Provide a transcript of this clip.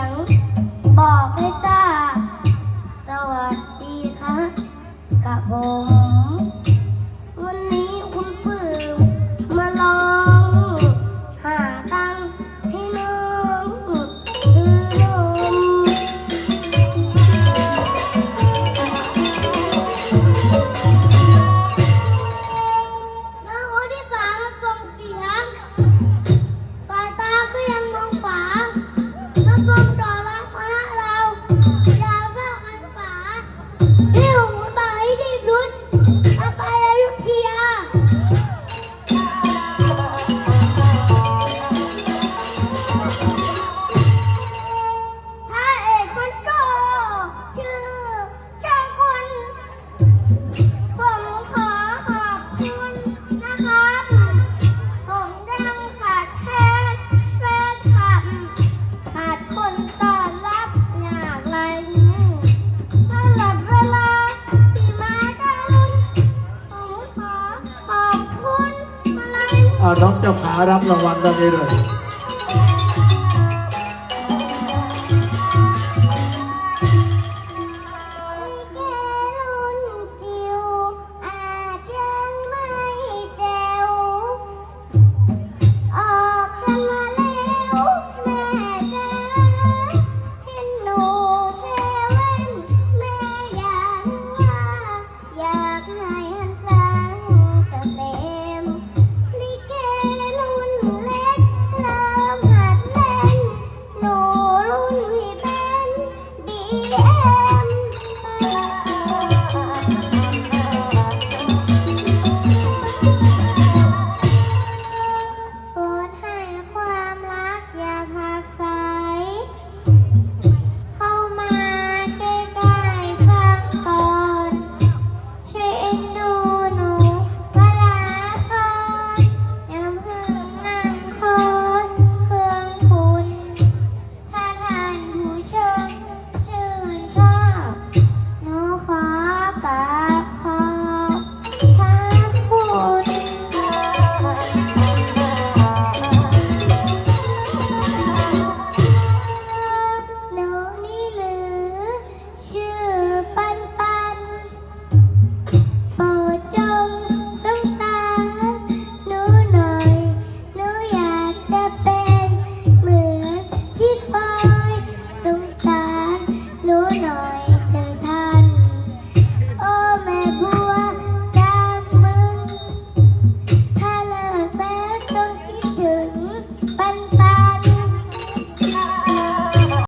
ยง บอกให้จ้าสวัสดีครักับผม Yeah. เอาน้องเจ้าขารับรางวัลตรงนี้เลย yeah.